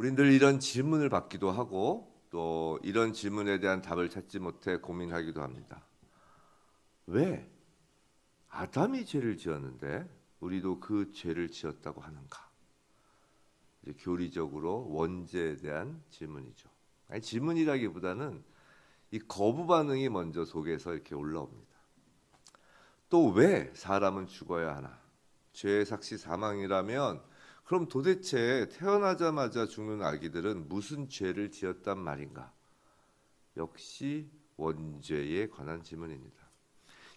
늘 이런 질문을 받기도 하고 또 이런 질문에 대한 답을 찾지 못해 고민하기도 합니다. 왜 아담이 죄를 지었는데 우리도 그 죄를 지었다고 하는가? 이제 교리적으로 원죄에 대한 질문이죠. 아니 질문이라기보다는 이 거부 반응이 먼저 속에서 이렇게 올라옵니다. 또 왜 사람은 죽어야 하나? 죄의 삭시 사망이라면 그럼 도대체 태어나자마자 죽는 아기들은 무슨 죄를 지었단 말인가? 역시 원죄에 관한 질문입니다.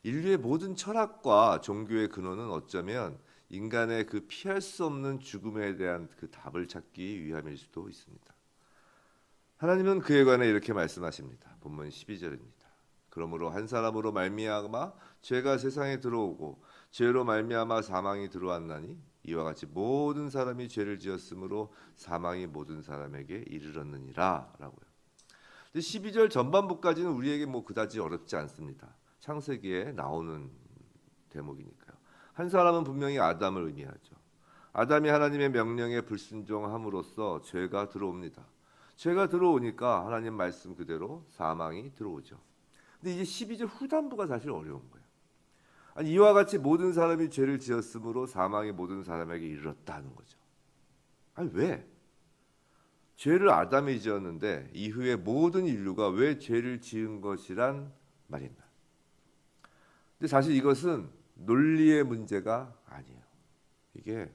인류의 모든 철학과 종교의 근원은 어쩌면 인간의 그 피할 수 없는 죽음에 대한 그 답을 찾기 위함일 수도 있습니다. 하나님은 그에 관해 이렇게 말씀하십니다. 본문 12절입니다. 그러므로 한 사람으로 말미암아 죄가 세상에 들어오고 죄로 말미암아 사망이 들어왔나니 이와 같이 모든 사람이 죄를 지었으므로 사망이 모든 사람에게 이르렀느니라라고요. 12절 전반부까지는 우리에게 뭐 그다지 어렵지 않습니다. 창세기에 나오는 대목이니까요. 한 사람은 분명히 아담을 의미하죠. 아담이 하나님의 명령에 불순종함으로써 죄가 들어옵니다. 죄가 들어오니까 하나님 말씀 그대로 사망이 들어오죠. 근데 이제 12절 후반부가 사실 어려운 거예요. 아니 이와 같이 모든 사람이 죄를 지었으므로 사망이 모든 사람에게 이르렀다는 거죠. 아니 왜? 죄를 아담이 지었는데 이후에 모든 인류가 왜 죄를 지은 것이란 말인가? 근데 사실 이것은 논리의 문제가 아니에요. 이게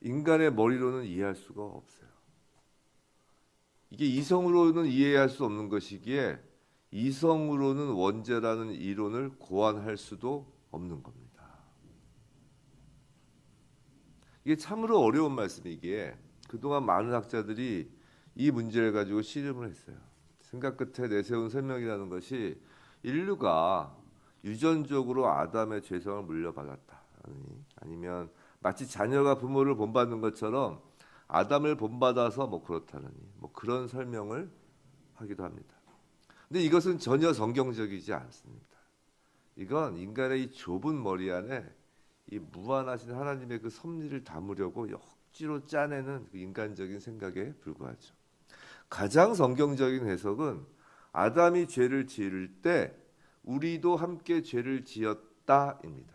인간의 머리로는 이해할 수가 없어요. 이게 이성으로는 이해할 수 없는 것이기에 이성으로는 원죄라는 이론을 고안할 수도 없는 겁니다. 이게 참으로 어려운 말씀이기에 그동안 많은 학자들이 이 문제를 가지고 씨름을 했어요. 생각 끝에 내세운 설명이라는 것이 인류가 유전적으로 아담의 죄성을 물려받았다. 아니면 마치 자녀가 부모를 본받는 것처럼 아담을 본받아서 뭐 그렇다느니 뭐 그런 설명을 하기도 합니다. 근데 이것은 전혀 성경적이지 않습니다. 이건 인간의 이 좁은 머리 안에 이 무한하신 하나님의 그 섭리를 담으려고 억지로 짜내는 그 인간적인 생각에 불과하죠. 가장 성경적인 해석은 아담이 죄를 지을 때 우리도 함께 죄를 지었다입니다.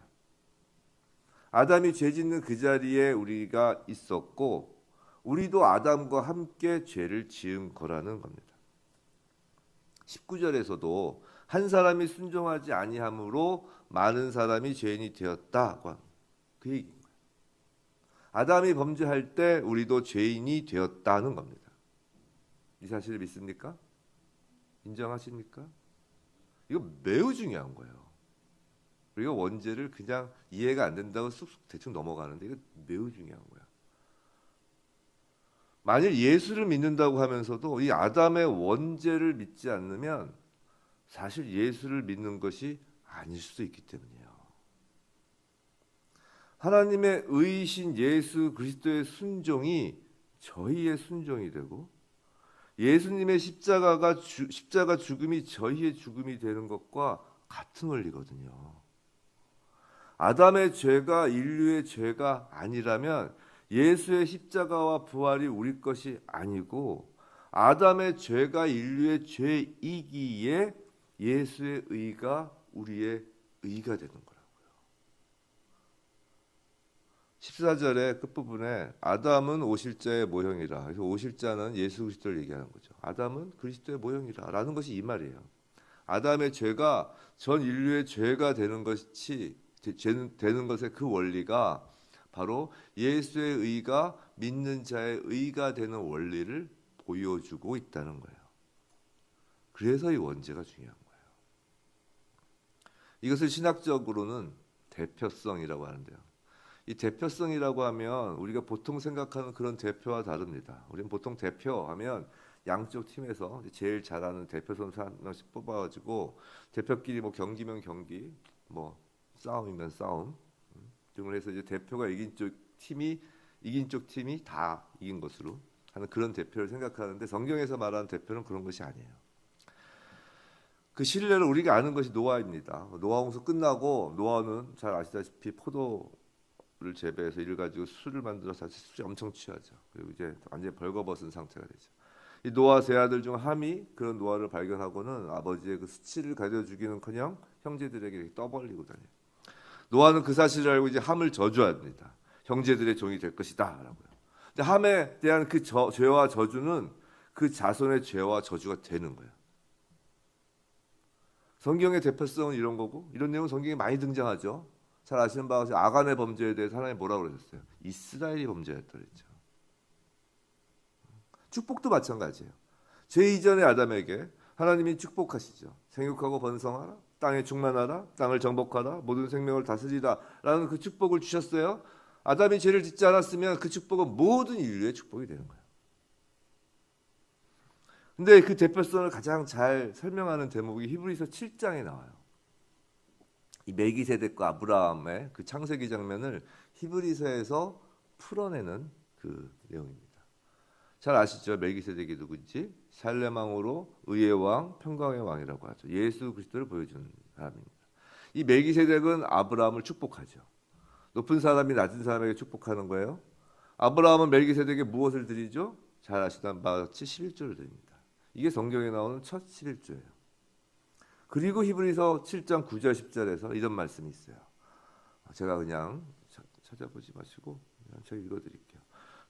아담이 죄 짓는 그 자리에 우리가 있었고 우리도 아담과 함께 죄를 지은 거라는 겁니다. 19절에서도 한 사람이 순종하지 아니함으로 많은 사람이 죄인이 되었다고 그 얘기인 거예요. 아담이 범죄할 때 우리도 죄인이 되었다는 겁니다. 이 사실을 믿습니까? 인정하십니까? 이거 매우 중요한 거예요. 우리가 원죄를 그냥 이해가 안 된다고 쑥쑥 대충 넘어가는데 이거 매우 중요한 거야. 만일 예수를 믿는다고 하면서도 이 아담의 원죄를 믿지 않으면 사실 예수를 믿는 것이 아닐 수도 있기 때문이에요. 하나님의 의신 예수 그리스도의 순종이 저희의 순종이 되고 예수님의 십자가가 주, 십자가 죽음이 저희의 죽음이 되는 것과 같은 원리거든요. 아담의 죄가 인류의 죄가 아니라면 예수의 십자가와 부활이 우리 것이 아니고 아담의 죄가 인류의 죄이기에 예수의 의가 우리의 의가 되는 거라고요. 14절의 끝부분에 아담은 오실자의 모형이라. 그래서 오실자는 예수 그리스도를 얘기하는 거죠. 아담은 그리스도의 모형이라라는 것이 이 말이에요. 아담의 죄가 전 인류의 죄가 되는 것이 되는 것의 그 원리가 바로 예수의 의가 믿는 자의 의가 되는 원리를 보여주고 있다는 거예요. 그래서 이 원죄가 중요한 거예요. 이것을 신학적으로는 대표성이라고 하는데요. 이 대표성이라고 하면 우리가 보통 생각하는 그런 대표와 다릅니다. 우리는 보통 대표하면 양쪽 팀에서 제일 잘하는 대표 선수 한 명씩 뽑아가지고 대표끼리 뭐 경기면 경기, 뭐 싸움이면 싸움 등을 해서 이제 대표가 이긴 쪽 팀이 이긴 쪽 팀이 다 이긴 것으로 하는 그런 대표를 생각하는데 성경에서 말하는 대표는 그런 것이 아니에요. 그 신뢰를 우리가 아는 것이 노아입니다. 노아 홍수 끝나고 노아는 잘 아시다시피 포도 를 재배해서 이를 가지고 술을 만들어 사실 술이 엄청 취하죠. 그리고 이제 완전히 벌거벗은 상태가 되죠. 이 노아 세 아들 중 함이 그런 노아를 발견하고는 아버지의 그 수치를 가져주기는커녕 형제들에게 이렇게 떠벌리고 다녀요. 노아는 그 사실을 알고 이제 함을 저주합니다. 형제들의 종이 될 것이다라고요. 함에 대한 그 저, 죄와 저주는 그 자손의 죄와 저주가 되는 거예요. 성경의 대표성은 이런 거고 이런 내용 은 성경에 많이 등장하죠. 잘 아시는 바와 같이 아간의 범죄에 대해서 하나님 뭐라고 그러셨어요? 이스라엘이 범죄했다 그랬죠. 축복도 마찬가지예요. 죄 이전의 아담에게 하나님이 축복하시죠. 생육하고 번성하라, 땅에 충만하라, 땅을 정복하라, 모든 생명을 다스리라 라는 그 축복을 주셨어요. 아담이 죄를 짓지 않았으면 그 축복은 모든 인류의 축복이 되는 거예요. 근데 그 대표성을 가장 잘 설명하는 대목이 히브리서 7장에 나와요. 이 멜기세덱과 아브라함의 그 창세기 장면을 히브리서에서 풀어내는 그 내용입니다. 잘 아시죠? 멜기세덱이 누구인지 살렘 왕으로 의의 왕, 평강의 왕이라고 하죠. 예수 그리스도를 보여주는 사람입니다. 이 멜기세덱은 아브라함을 축복하죠. 높은 사람이 낮은 사람에게 축복하는 거예요. 아브라함은 멜기세덱에 무엇을 드리죠? 잘 아시던 바와 같이 11조를 드립니다. 이게 성경에 나오는 첫 11조예요. 그리고 히브리서 7장 9절 10절에서 이런 말씀이 있어요. 제가 그냥 찾아보지 마시고 그냥 제가 읽어드릴게요.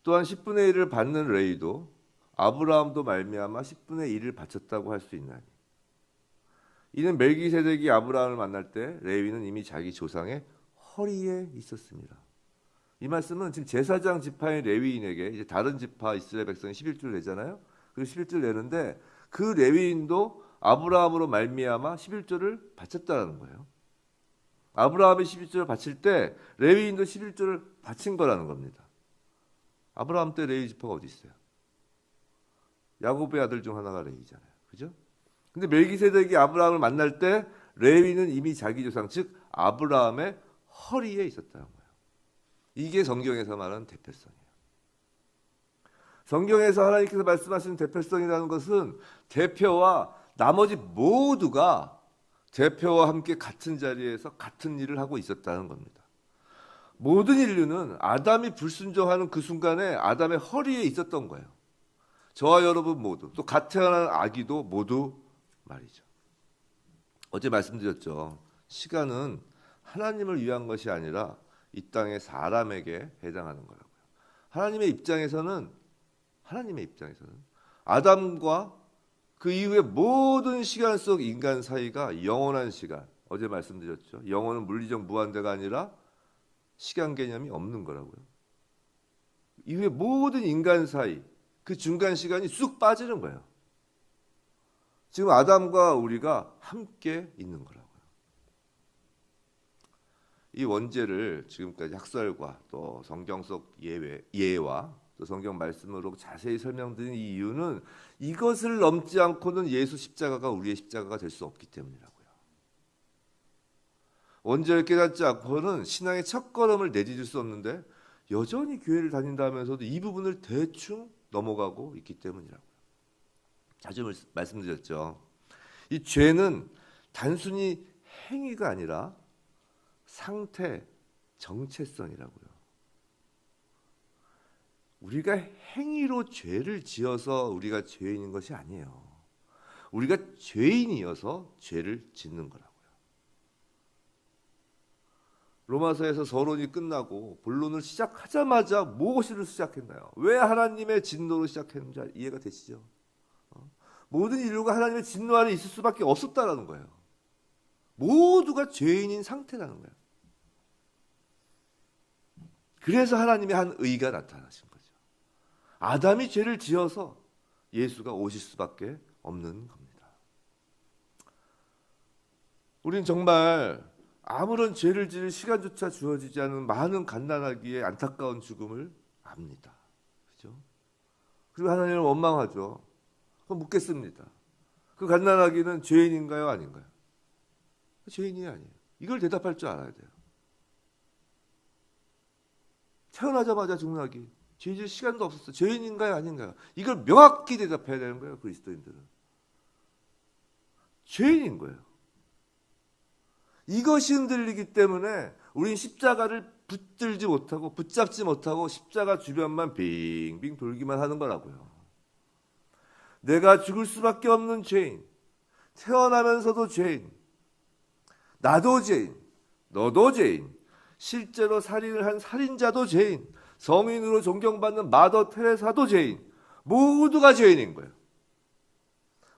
또한 10분의 1을 받는 레이도 아브라함도 말미암아 10분의 1을 바쳤다고 할 수 있나니 이는 멜기세덱이 아브라함을 만날 때 레위는 이미 자기 조상의 허리에 있었습니다. 이 말씀은 지금 제사장 지파인 레위인에게 이제 다른 지파 이스라엘 백성이 11조를 내잖아요. 그 11조를 내는데 그 레위인도 아브라함으로 말미암아 11조를 바쳤다는 거예요. 아브라함이 11조를 바칠 때 레위인도 11조를 바친 거라는 겁니다. 아브라함 때 레위 지파가 어디 있어요? 야곱의 아들 중 하나가 레위잖아요. 그죠? 근데 멜기세덱이 아브라함을 만날 때 레위는 이미 자기 조상 즉 아브라함의 허리에 있었다는 거예요. 이게 성경에서 말하는 대표성이에요. 성경에서 하나님께서 말씀하시는 대표성이라는 것은 대표와 나머지 모두가 대표와 함께 같은 자리에서 같은 일을 하고 있었다는 겁니다. 모든 인류는 아담이 불순종하는 그 순간에 아담의 허리에 있었던 거예요. 저와 여러분 모두 또 갓 태어난 아기도 모두 말이죠. 어제 말씀드렸죠. 시간은 하나님을 위한 것이 아니라 이 땅의 사람에게 해당하는 거라고요. 하나님의 입장에서는 하나님의 입장에서는 아담과 그 이후의 모든 시간 속 인간 사이가 영원한 시간. 어제 말씀드렸죠. 영원은 물리적 무한대가 아니라 시간 개념이 없는 거라고요. 이후에 모든 인간 사이 그 중간 시간이 쑥 빠지는 거예요. 지금 아담과 우리가 함께 있는 거라고요. 이 원죄를 지금까지 학설과 또 성경 속 예외, 예와 또 성경 말씀으로 자세히 설명드린 이 이유는 이것을 넘지 않고는 예수 십자가가 우리의 십자가가 될 수 없기 때문이라고요. 원죄를 깨닫지 않고는 신앙의 첫 걸음을 내디딜 수 없는데 여전히 교회를 다닌다면서도 이 부분을 대충 넘어가고 있기 때문이라고요. 자주 말씀드렸죠. 이 죄는 단순히 행위가 아니라 상태, 정체성이라고요. 우리가 행위로 죄를 지어서 우리가 죄인인 것이 아니에요. 우리가 죄인이어서 죄를 짓는 거라고요. 로마서에서 서론이 끝나고 본론을 시작하자마자 무엇을 시작했나요? 왜 하나님의 진노로 시작했는지 이해가 되시죠? 어? 모든 인류가 하나님의 진노 아래 있을 수밖에 없었다라는 거예요. 모두가 죄인인 상태라는 거예요. 그래서 하나님의 한 의가 나타나신 거예요. 아담이 죄를 지어서 예수가 오실 수밖에 없는 겁니다. 우린 정말 아무런 죄를 지을 시간조차 주어지지 않은 많은 갓난아기의 안타까운 죽음을 압니다. 그죠? 그리고 하나님을 원망하죠. 그럼 묻겠습니다. 그 갓난아기는 죄인인가요? 아닌가요? 죄인이 아니에요. 이걸 대답할 줄 알아야 돼요. 태어나자마자 죽는 아기. 죄질 시간도 없었어. 죄인인가요? 아닌가요? 이걸 명확히 대답해야 되는 거예요. 그리스도인들은. 죄인인 거예요. 이것이 흔들리기 때문에 우린 십자가를 붙들지 못하고 붙잡지 못하고 십자가 주변만 빙빙 돌기만 하는 거라고요. 내가 죽을 수밖에 없는 죄인, 태어나면서도 죄인, 나도 죄인, 너도 죄인, 실제로 살인을 한 살인자도 죄인, 성인으로 존경받는 마더 테레사도 죄인, 모두가 죄인인 거예요.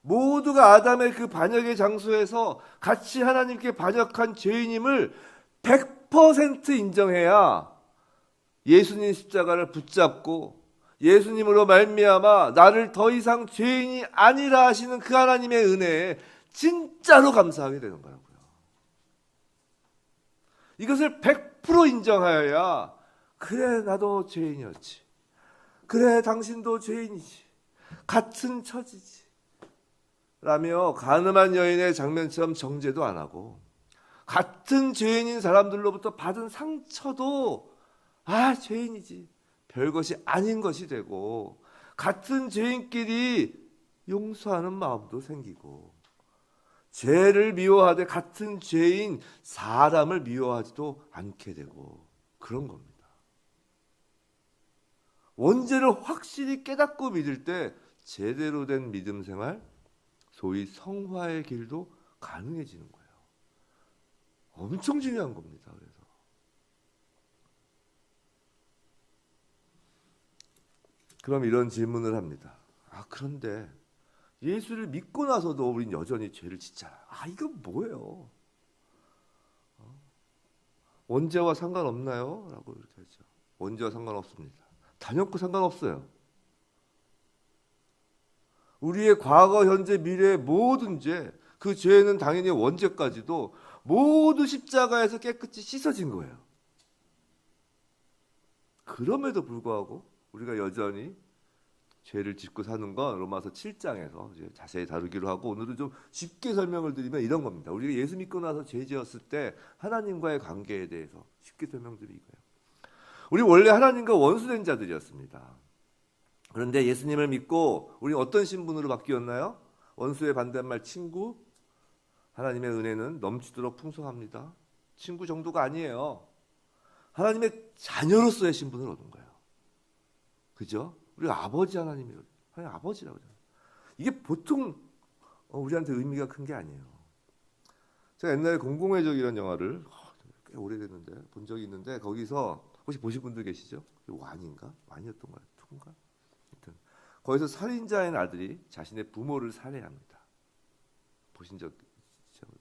모두가 아담의 그 반역의 장소에서 같이 하나님께 반역한 죄인임을 100% 인정해야 예수님 십자가를 붙잡고 예수님으로 말미암아 나를 더 이상 죄인이 아니라 하시는 그 하나님의 은혜에 진짜로 감사하게 되는 거라고요. 이것을 100% 인정하여야 그래 나도 죄인이었지. 그래 당신도 죄인이지. 같은 처지지. 라며 가늠한 여인의 장면처럼 정죄도 안 하고 같은 죄인인 사람들로부터 받은 상처도 아 죄인이지 별것이 아닌 것이 되고 같은 죄인끼리 용서하는 마음도 생기고 죄를 미워하되 같은 죄인 사람을 미워하지도 않게 되고 그런 겁니다. 원죄를 확실히 깨닫고 믿을 때 제대로 된 믿음 생활, 소위 성화의 길도 가능해지는 거예요. 엄청 중요한 겁니다. 그래서 그럼 이런 질문을 합니다. 아 그런데 예수를 믿고 나서도 우린 여전히 죄를 짓잖아요. 아 이건 뭐예요? 어? 원죄와 상관없나요? 라고 이렇게 하죠. 원죄와 상관없습니다. 단연코 상관없어요. 우리의 과거, 현재, 미래의 모든 죄, 그 죄는 당연히 원죄까지도 모두 십자가에서 깨끗이 씻어진 거예요. 그럼에도 불구하고 우리가 여전히 죄를 짓고 사는 건 로마서 7장에서 이제 자세히 다루기로 하고 오늘은 좀 쉽게 설명을 드리면 이런 겁니다. 우리가 예수 믿고 나서 죄 지었을 때 하나님과의 관계에 대해서 쉽게 설명드리고요. 우리 원래 하나님과 원수된 자들이었습니다. 그런데 예수님을 믿고 우리 어떤 신분으로 바뀌었나요? 원수의 반대말 친구. 하나님의 은혜는 넘치도록 풍성합니다. 친구 정도가 아니에요. 하나님의 자녀로서의 신분을 얻은 거예요. 그죠? 우리 아버지 하나님이 하나님 아버지라고 하잖아요. 이게 보통 어, 우리한테 의미가 큰 게 아니에요. 제가 옛날에 공공의적이라는 영화를 꽤 오래됐는데 본 적이 있는데 거기서 혹시 보신 분들 계시죠? 완인가? 완이었던 거예요. 투인가? 하여튼 거기서 살인자인 아들이 자신의 부모를 살해합니다. 보신 적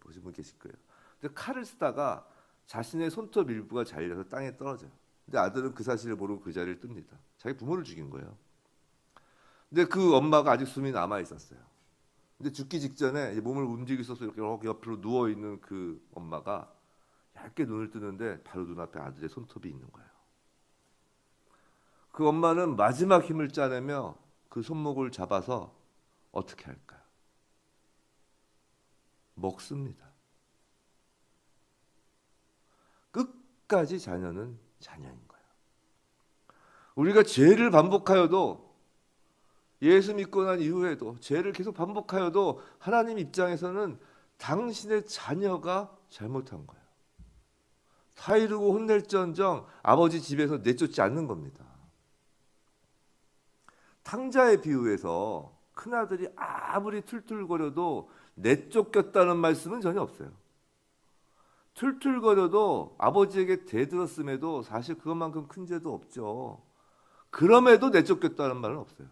보신 분 계실 거예요. 근데 칼을 쓰다가 자신의 손톱 일부가 잘려서 땅에 떨어져요. 근데 아들은 그 사실을 모르고 그 자리를 뜹니다. 자기 부모를 죽인 거예요. 근데 그 엄마가 아직 숨이 남아 있었어요. 근데 죽기 직전에 몸을 움직일 수 없어 이렇게 옆으로 누워 있는 그 엄마가 얇게 눈을 뜨는데 바로 눈앞에 아들의 손톱이 있는 거예요. 그 엄마는 마지막 힘을 짜내며 그 손목을 잡아서 어떻게 할까요? 먹습니다. 끝까지 자녀는 자녀인 거예요. 우리가 죄를 반복하여도 예수 믿고 난 이후에도 죄를 계속 반복하여도 하나님 입장에서는 당신의 자녀가 잘못한 거예요. 사이르고 혼낼전정 아버지 집에서 내쫓지 않는 겁니다. 탕자의 비유에서 큰아들이 아무리 툴툴거려도 내쫓겼다는 말씀은 전혀 없어요. 툴툴거려도 아버지에게 대들었음에도 사실 그것만큼 큰 죄도 없죠. 그럼에도 내쫓겼다는 말은 없어요.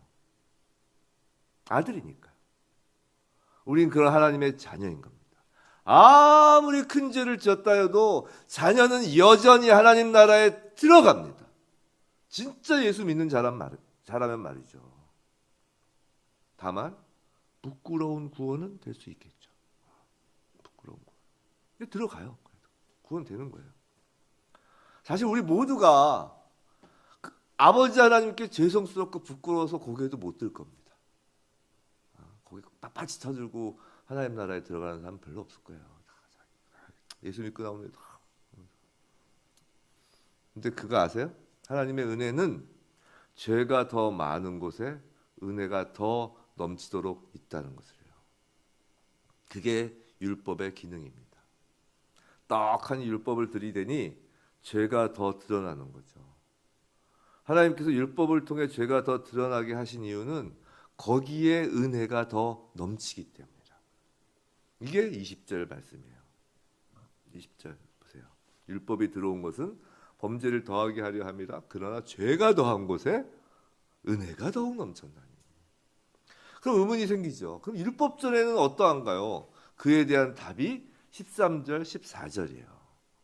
아들이니까. 우린 그런 하나님의 자녀인 겁니다. 아무리 큰 죄를 지었다 해도 자녀는 여전히 하나님 나라에 들어갑니다. 진짜 예수 믿는 자란 말, 자라면 말이죠. 다만 부끄러운 구원은 될 수 있겠죠. 부끄러운 구원. 근데 들어가요. 구원 되는 거예요. 사실 우리 모두가 그 아버지 하나님께 죄송스럽고 부끄러워서 고개도 못 들 겁니다. 아, 고개 빳빳이 쳐들고 하나님 나라에 들어가는 사람 별로 없을 거예요. 예수 믿고 나오는데 다. 근데 그거 아세요? 하나님의 은혜는 죄가 더 많은 곳에 은혜가 더 넘치도록 있다는 것을요. 그게 율법의 기능입니다. 떡하니 율법을 들이대니 죄가 더 드러나는 거죠. 하나님께서 율법을 통해 죄가 더 드러나게 하신 이유는 거기에 은혜가 더 넘치기 때문이라. 이게 20절 말씀이에요. 20절 보세요. 율법이 들어온 것은 범죄를 더하게 하려 함이라. 그러나 죄가 더한 곳에 은혜가 더욱 넘쳤나니. 그럼 의문이 생기죠. 그럼 율법 전에는 어떠한가요? 그에 대한 답이 13절, 14절이에요.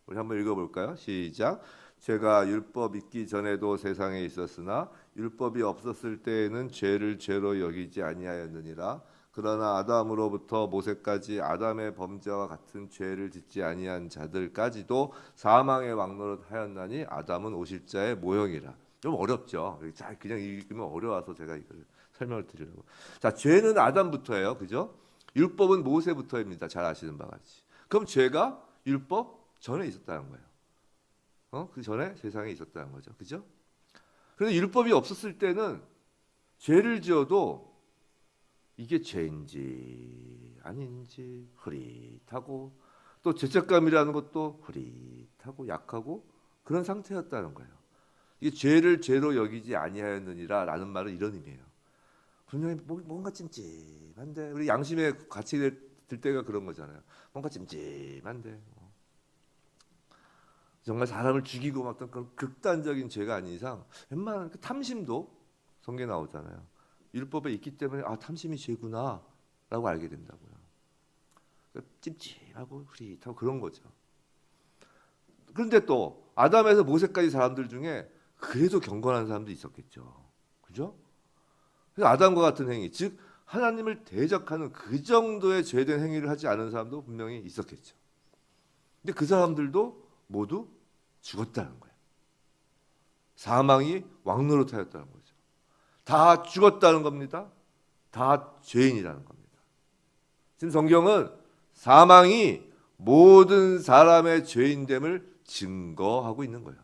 우리 한번 읽어볼까요? 시작. 죄가 율법 있기 전에도 세상에 있었으나 율법이 없었을 때에는 죄를 죄로 여기지 아니하였느니라. 그러나 아담으로부터 모세까지 아담의 범죄와 같은 죄를 짓지 아니한 자들까지도 사망의 왕노릇 하였나니 아담은 오실자의 모형이라. 좀 어렵죠. 자, 그냥 읽으면 어려워서 제가 이걸 설명을 드리려고. 자, 죄는 아담부터예요. 그죠? 율법은 모세부터입니다. 잘 아시는 바와 같이. 그럼 죄가 율법 전에 있었다는 거예요. 어? 그 전에 세상에 있었다는 거죠. 그죠? 그런데 율법이 없었을 때는 죄를 지어도 이게 죄인지 아닌지 흐릿하고 또 죄책감이라는 것도 흐릿하고 약하고 그런 상태였다는 거예요. 이게 죄를 죄로 여기지 아니하였느니라라는 말은 이런 의미예요. 분명히 뭐- 뭔가 찜찜한데 우리 양심에 같이 들 때가 그런 거잖아요. 뭔가 찜찜한데 뭐. 정말 사람을 죽이고 막 그런 극단적인 죄가 아닌 이상 웬만한 그 탐심도 성경에 나오잖아요. 율법에 있기 때문에 아 탐심이 죄구나라고 알게 된다고요. 그러니까 찜찜하고 흐릿하고 그런 거죠. 그런데 또 아담에서 모세까지 사람들 중에 그래도 경건한 사람도 있었겠죠. 그죠? 그래서 아담과 같은 행위, 즉 하나님을 대적하는 그 정도의 죄된 행위를 하지 않은 사람도 분명히 있었겠죠. 근데 그 사람들도 모두 죽었다는 거예요. 사망이 왕노릇하였다는 거죠. 다 죽었다는 겁니다. 다 죄인이라는 겁니다. 지금 성경은 사망이 모든 사람의 죄인됨을 증거하고 있는 거예요.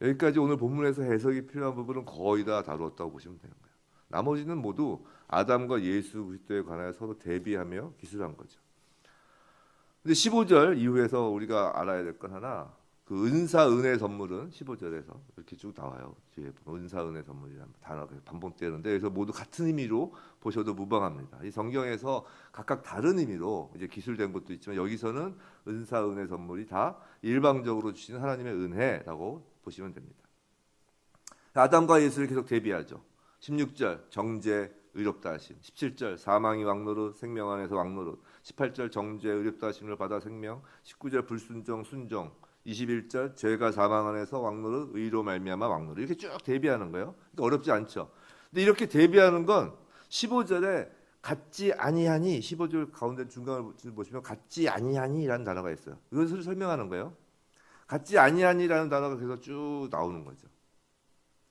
여기까지 오늘 본문에서 해석이 필요한 부분은 거의 다 다루었다고 보시면 되는 거예요. 나머지는 모두 아담과 예수 그리스도에 관하여 서로 대비하며 기술한 거죠. 근데 15절 이후에서 우리가 알아야 될 건 하나 그 은사 은혜 선물은 15절에서 이렇게 쭉 나와요. 뒤에 은사 은혜 선물이라는 단어가 반복되는데 그래서 모두 같은 의미로 보셔도 무방합니다. 이 성경에서 각각 다른 의미로 이제 기술된 것도 있지만 여기서는 은사 은혜 선물이 다 일방적으로 주시는 하나님의 은혜라고 보시면 됩니다. 아담과 예수를 계속 대비하죠. 16절 정죄 의롭다 하심, 17절 사망이 왕노릇 생명 안에서 왕노릇, 18절 정죄 의롭다 하심을 받아 생명, 19절 불순종 순종, 21절 죄가 사망 안에서 왕노릇 의로 말미암아 왕노릇 이렇게 쭉 대비하는 거예요. 그러니까 어렵지 않죠. 근데 이렇게 대비하는 건 15절에 같지 아니하니 15절 가운데 중간을 보시면 같지 아니하니라는 단어가 있어요. 이것을 설명하는 거예요. 같지 아니하니라는 단어가 계속 쭉 나오는 거죠.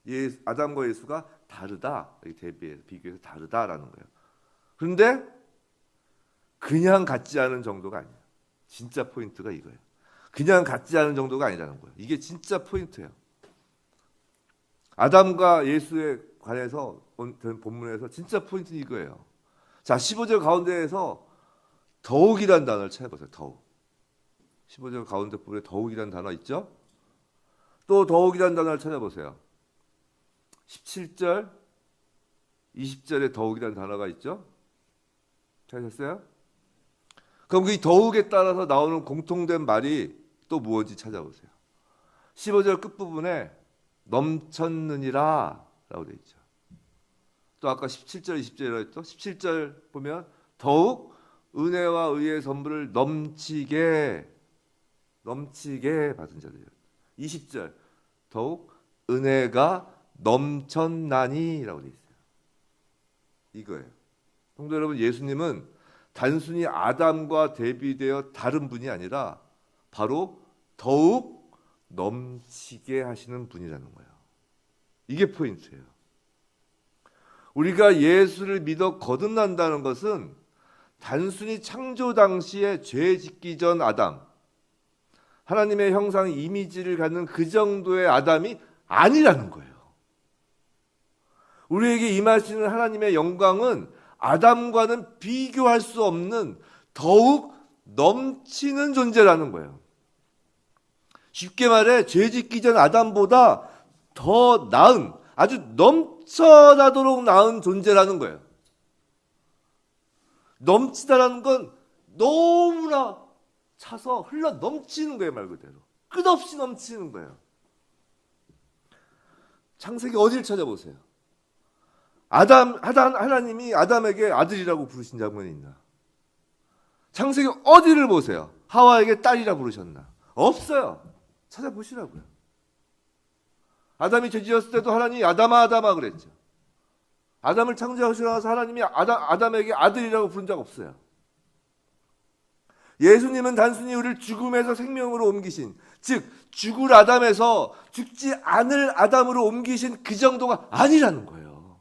예, 아담과 예수가 다르다. 대비해서 비교해서 다르다라는 거예요. 그런데 그냥 같지 않은 정도가 아니에요. 진짜 포인트가 이거예요. 그냥 같지 않은 정도가 아니라는 거예요. 이게 진짜 포인트예요. 아담과 예수에 관해서 본- 본문에서 진짜 포인트는 이거예요. 자, 15절 가운데에서 더욱이라는 단어를 찾아보세요. 더욱. 15절 가운데 부분에 더욱이라는 단어 있죠? 또 더욱이라는 단어를 찾아보세요. 17절, 20절에 더욱이라는 단어가 있죠? 찾으셨어요? 그럼 그 더욱에 따라서 나오는 공통된 말이 또 무엇인지 찾아보세요. 15절 끝부분에 넘쳤느니라 라고 되어 있죠. 또 아까 17절, 20절이라고 했죠? 17절 보면 더욱 은혜와 의의 선물을 넘치게 넘치게 받은 자들. 20절 더욱 은혜가 넘쳤나니라고 되어 있어요. 이거예요. 성도 여러분, 예수님은 단순히 아담과 대비되어 다른 분이 아니라 바로 더욱 넘치게 하시는 분이라는 거예요. 이게 포인트예요. 우리가 예수를 믿어 거듭난다는 것은 단순히 창조 당시에 죄 짓기 전 아담, 하나님의 형상 이미지를 갖는 그 정도의 아담이 아니라는 거예요. 우리에게 임하시는 하나님의 영광은 아담과는 비교할 수 없는 더욱 넘치는 존재라는 거예요. 쉽게 말해 죄 짓기 전 아담보다 더 나은 아주 넘쳐나도록 나은 존재라는 거예요. 넘치다라는 건 너무나 차서 흘러 넘치는 거예요, 말 그대로. 끝없이 넘치는 거예요. 창세기 어디를 찾아보세요. 아담, 하나님이 아담에게 아들이라고 부르신 장면이 있나? 창세기 어디를 보세요. 하와에게 딸이라 부르셨나? 없어요. 찾아보시라고요. 아담이 죄지었을 때도 하나님이 아담아 아담아 그랬죠. 아담을 창조하시고 나서 하나님이 아담, 아담에게 아들이라고 부른 적 없어요. 예수님은 단순히 우리를 죽음에서 생명으로 옮기신, 즉 죽을 아담에서 죽지 않을 아담으로 옮기신 그 정도가 아니라는 거예요.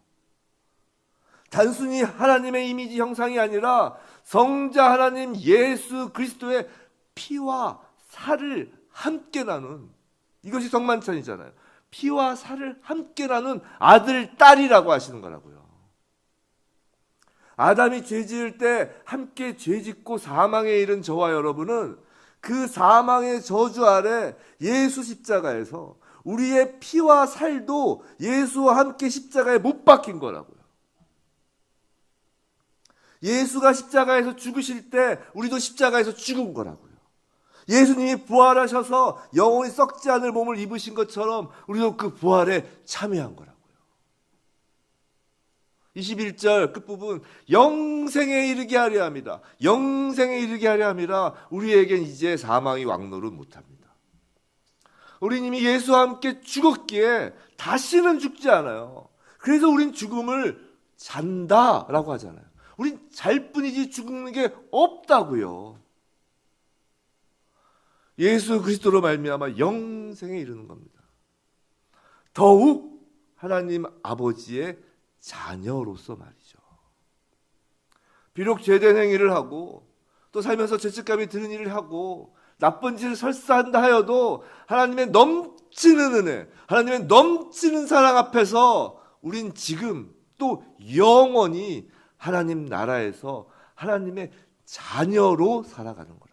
단순히 하나님의 이미지 형상이 아니라 성자 하나님 예수 그리스도의 피와 살을 함께 나눈 이것이 성만찬이잖아요. 피와 살을 함께 나눈 아들 딸이라고 하시는 거라고요. 아담이 죄 지을 때 함께 죄 짓고 사망에 이른 저와 여러분은 그 사망의 저주 아래 예수 십자가에서 우리의 피와 살도 예수와 함께 십자가에 못 박힌 거라고요. 예수가 십자가에서 죽으실 때 우리도 십자가에서 죽은 거라고요. 예수님이 부활하셔서 영원히 썩지 않을 몸을 입으신 것처럼 우리도 그 부활에 참여한 거라고요. 21절 끝부분 영생에 이르게 하려 합니다. 영생에 이르게 하려 함이라 우리에겐 이제 사망이 왕노를 못합니다. 우리 이미 예수와 함께 죽었기에 다시는 죽지 않아요. 그래서 우린 죽음을 잔다라고 하잖아요. 우린 잘 뿐이지 죽는 게 없다고요. 예수 그리스도로 말미암아 영생에 이르는 겁니다. 더욱 하나님 아버지의 자녀로서 말이죠. 비록 죄된 행위를 하고 또 살면서 죄책감이 드는 일을 하고 나쁜 짓을 설사한다 하여도 하나님의 넘치는 은혜, 하나님의 넘치는 사랑 앞에서 우린 지금 또 영원히 하나님 나라에서 하나님의 자녀로 살아가는 거라고.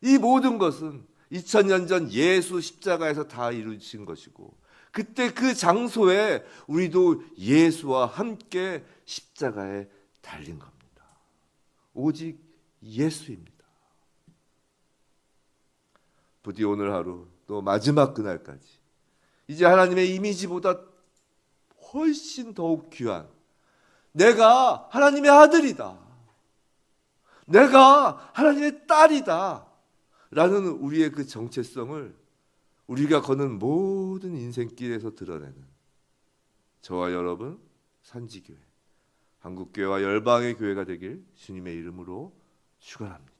이 모든 것은 2000년 전 예수 십자가에서 다 이루어진 것이고 그때 그 장소에 우리도 예수와 함께 십자가에 달린 겁니다. 오직 예수입니다. 부디 오늘 하루 또 마지막 그날까지 이제 하나님의 이미지보다 훨씬 더욱 귀한 내가 하나님의 아들이다. 내가 하나님의 딸이다. 라는 우리의 그 정체성을 우리가 걷는 모든 인생길에서 드러내는 저와 여러분 산지교회 한국교회와 열방의 교회가 되길 주님의 이름으로 축원합니다.